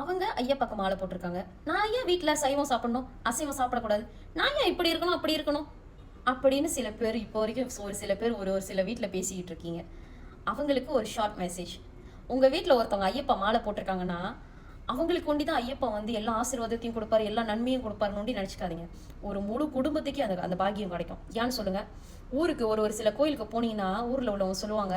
அவங்க ஐயப்பாக்கு மாலை போட்டிருக்காங்க. நான் ஏன் வீட்டில் சைவம் சாப்பிடணும்? அசைவம் சாப்பிடக்கூடாது. நான் ஏன் இப்படி இருக்கணும் அப்படி இருக்கணும்? அப்படின்னு சில பேர் இப்போ வரைக்கும் ஒரு சில பேர் ஒரு ஒரு சில வீட்டில் பேசிக்கிட்டு இருக்கீங்க. அவங்களுக்கு ஒரு ஷார்ட் மெசேஜ் உங்கள் வீட்டில் ஒருத்தவங்க ஐயப்பா மாலை போட்டிருக்காங்கன்னா அவங்களுக்கு ஒண்டி தான் ஐயப்பா வந்து எல்லா ஆசீர்வாதத்தையும் கொடுப்பாரு எல்லா நன்மையும் கொடுப்பாருன்னு நினச்சிக்காதீங்க. ஒரு முழு குடும்பத்துக்கே அந்த அந்த பாக்கியம் கிடைக்கும். ஏன்னு சொல்லுங்க. ஊருக்கு ஒரு ஒரு சில கோயிலுக்கு போனீங்கன்னா ஊரில் உள்ளவங்க சொல்லுவாங்க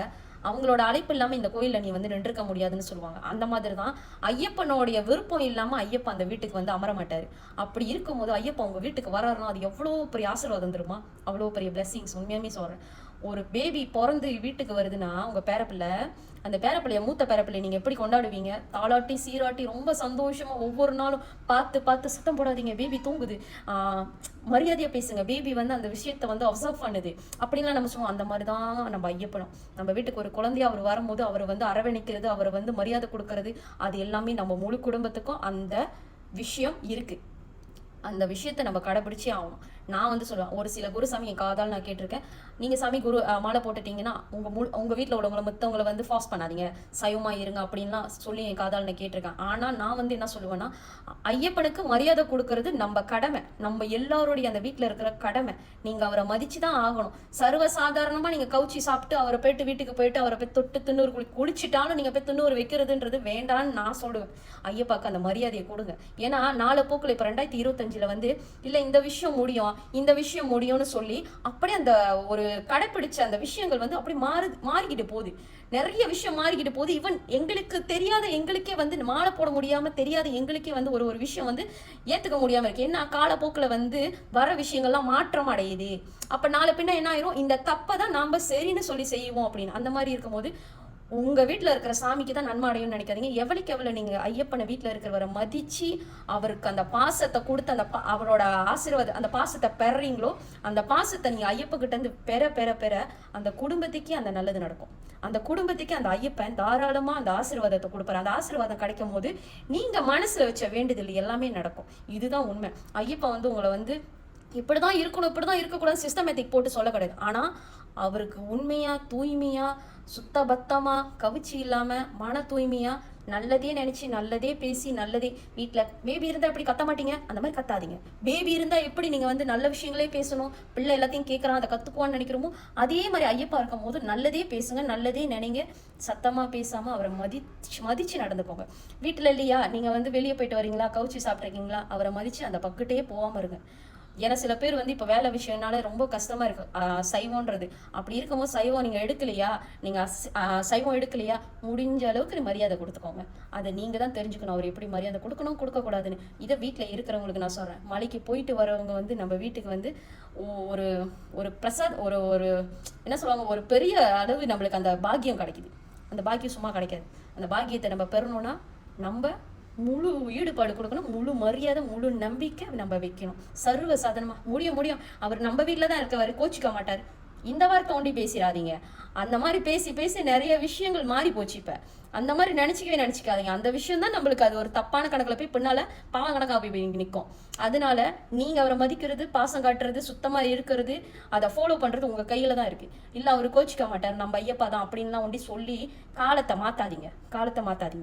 அவங்களோட அழைப்பு இல்லாமல் இந்த கோயிலில் நீ வந்து நின்றுக்க முடியாதுன்னு சொல்லுவாங்க. அந்த மாதிரி தான் ஐயப்பனோடைய விருப்பம் இல்லாமல் ஐயப்பா அந்த வீட்டுக்கு வந்து அமர மாட்டார். அப்படி இருக்கும்போது ஐயப்பா உங்கள் வீட்டுக்கு வராருன்னா அது எவ்வளோ பெரிய ஆசீர்வாதம் தருமா அவ்வளோ பெரிய பிளெஸிங்ஸ் உண்மையாமே சொல்கிறேன் ஒரு பேபி பிறந்து வீட்டுக்கு வருதுன்னா உங்கள் பேரப்பிள்ளை அந்த பேரப்பிள்ளைய மூத்த பேரப்பிள்ளை நீங்கள் எப்படி கொண்டாடுவீங்க? தாளாட்டி சீராட்டி ரொம்ப சந்தோஷமாக ஒவ்வொரு நாளும் பார்த்து பார்த்து சுத்தம் போடாதீங்க. பேபி தூங்குது. மரியாதையாக பேசுங்க. பேபி வந்து அந்த விஷயத்தை வந்து அப்சர்வ் பண்ணுது. அப்படின்லாம் நம்ம சொல்லுவோம் அந்த மாதிரி தான் நம்ம ஐயப்படும் நம்ம வீட்டுக்கு ஒரு குழந்தைய அவர் வரும்போது அவரை வந்து அரவணைக்கிறது அவரை வந்து மரியாதை கொடுக்கறது அது எல்லாமே நம்ம முழு குடும்பத்துக்கும் அந்த விஷயம் இருக்குது அந்த விஷயத்தை நம்ம கடைபிடிச்சே ஆகும் நான் வந்து சொல்லுவேன் ஒரு சில குருசாமி என் காதால் நான் கேட்டிருக்கேன். நீங்கள் சாமி குரு மாலை போட்டுட்டீங்கன்னா உங்கள் முழு உங்கள் வீட்டில் உள்ளவங்களை மற்றவங்களை வந்து ஃபாஸ்ட் பண்ணாதீங்க. சைவமாக இருங்க அப்படின்லாம் சொல்லி என் காதால் நான் கேட்டிருக்கேன். ஆனால் நான் வந்து என்ன சொல்லுவேன்னா ஐயப்பனுக்கு மரியாதை கொடுக்கறது நம்ம கடமை. நம்ம எல்லாருடைய அந்த வீட்டில் இருக்கிற கடமை. நீங்கள் அவரை மதிச்சு தான் ஆகணும். சர்வ சாதாரணமாக நீங்கள் கவுச்சி சாப்பிட்டு அவரை போயிட்டு வீட்டுக்கு போயிட்டு அவரை போய் தொட்டு திண்ணூறு குளி குளிச்சிட்டாலும் நீங்கள் போய் திண்ணூறு வைக்கிறதுன்றது வேண்டான்னு நான் சொல்லுவேன். ஐயப்பாக்கு அந்த மரியாதையை கொடுங்க. ஏன்னா நாலு போக்கில் இப்போ ரெண்டாயிரத்தி இருபத்தஞ்சில் வந்து இல்லை இந்த விஷயம் முடியும். இந்த விஷயம் முடியும்னு சொல்லி அப்படியே அந்த ஒரு கடைப்பிடிச்ச அந்த விஷயங்கள் வந்து அப்படி மாறு மாறிக்கிட்டு போகுது. நிறைய விஷயம் மாறிக்கிட்டு போகுது. ஈவன் எங்களுக்கு தெரியாத எங்களுக்கே வந்து மாலை போட முடியாம தெரியாத எங்களுக்கே வந்து ஒரு ஒரு விஷயம் வந்து ஏத்துக்க முடியாம இருக்கு. என்ன காலப்போக்கில் வந்து வர விஷயங்கள்லாம் மாற்றம் அடையுது. அப்ப நாளை பின்ன என்ன ஆயிரும்? இந்த தப்பை தான் நாம சரின்னு சொல்லி செய்வோம் அப்படின்னு. அந்த மாதிரி இருக்கும்போது உங்க வீட்டில் இருக்கிற சாமிக்கு தான் நன்மை அடையும்னு நினைக்காதீங்க. எவ்வளவுக்கு எவ்வளோ நீங்க ஐயப்பனை வீட்டில் இருக்கிறவரை மதிச்சு அவருக்கு அந்த பாசத்தை கொடுத்து அந்த பா- அவரோட ஆசீர்வாத அந்த பாசத்தை பெறீங்களோ அந்த பாசத்தை நீங்க ஐயப்ப கிட்ட பெற பெற பெற அந்த குடும்பத்துக்கே அந்த நல்லது நடக்கும். அந்த குடும்பத்துக்கே அந்த ஐயப்பன் தாராளமா அந்த ஆசீர்வாதத்தை கொடுப்பாரு. அந்த ஆசீர்வாதம் கிடைக்கும் போது நீங்க மனசுல வச்ச வேண்டுதல் எல்லாமே நடக்கும். இதுதான் உண்மை. ஐயப்பன் வந்து உங்களை வந்து இப்படிதான் இருக்கணும் இப்படிதான் இருக்கக்கூடாது சிஸ்டமேட்டிக் போட்டு சொல்ல கிடையாது. ஆனா அவருக்கு உண்மையா சுத்தபத்தமாக சுத்தபத்தமா கவிச்சி இல்லாமல் மன தூய்மையாக நல்லதே நினச்சி நல்லதே பேசி நல்லதே வீட்டில் பேபி இருந்தால் எப்படி கத்த மாட்டீங்க? அந்த மாதிரி கத்தாதீங்க. பேபி இருந்தால் எப்படி நீங்கள் வந்து நல்ல விஷயங்களே பேசணும்? பிள்ளை எல்லாத்தையும் கேட்குறான் அதை கற்றுக்குவான்னு நினைக்கிறோமோ அதே மாதிரி ஐயப்பா இருக்கும் போது நல்லதே பேசுங்க நல்லதே நினைங்க. சத்தமாக பேசாமல் அவரை மதிச்சு மதித்து நடந்துக்கோங்க. வீட்டில் இல்லையா? நீங்கள் வந்து வெளியே போயிட்டு வரீங்களா? கவுச்சி சாப்பிட்ருக்கீங்களா அவரை மதித்து அந்த பக்கிட்டே போகாம இருங்க. ஏன்னா சில பேர் வந்து இப்போ வேலை விஷயம்னால ரொம்ப கஷ்டமாக இருக்கு. சைவம்ன்றது அப்படி இருக்கும்போது சைவம் நீங்கள் எடுக்கலையா? நீங்கள் அஸ்- சைவம் எடுக்கலையா? முடிஞ்ச அளவுக்கு நீ மரியாதை கொடுத்துக்கோங்க. அதை நீங்கள் தான் தெரிஞ்சுக்கணும். அவர் எப்படி மரியாதை கொடுக்கணும் கொடுக்கக்கூடாதுன்னு. இதை வீட்டில் இருக்கிறவங்களுக்கு நான் சொல்கிறேன் மலைக்கு போயிட்டு வரவங்க வந்து நம்ம வீட்டுக்கு வந்து ஒரு ஒரு பிரசாத் ஒரு ஒரு என்ன சொல்லுவாங்க? ஒரு பெரிய அளவு நம்மளுக்கு அந்த பாக்கியம் கிடைக்குது. அந்த பாக்கியம் சும்மா கிடைக்காது. அந்த பாக்கியத்தை நம்ம பெறணும்னா நம்ம முழு ஈடுபாடு கொடுக்கணும். முழு மரியாதை முழு நம்பிக்கை நம்ம வைக்கணும். சர்வ சாதனமா. முடியும் முடியும். அவர் நம்ம வீட்டில் தான் இருக்கவர். கோச்சிக்க மாட்டார். இந்த வார்த்தை தோண்டி பேசிடாதீங்க அந்த மாதிரி பேசி பேசி நிறைய விஷயங்கள் மாறி போச்சு இப்ப. அந்த மாதிரி நினைச்சிக்கவே நினச்சிக்காதீங்க. அந்த விஷயம் தான் நம்மளுக்கு அது ஒரு தப்பான கணக்கில் போய் பின்னால பாவம் கணக்காக போய் போய் நிற்கும் அதனால நீங்க அவரை மதிக்கிறது பாசம் காட்டுறது சுத்தமா இருக்கிறது அதை ஃபாலோ பண்றது உங்க கையில தான் இருக்கு. இல்ல அவர் கோச்சிக்க மாட்டார். நம்ம ஐயப்பா தான் அப்படின்லாம் ஒண்டி சொல்லி காலத்தை மாத்தாதீங்க. காலத்தை மாத்தாதீங்க.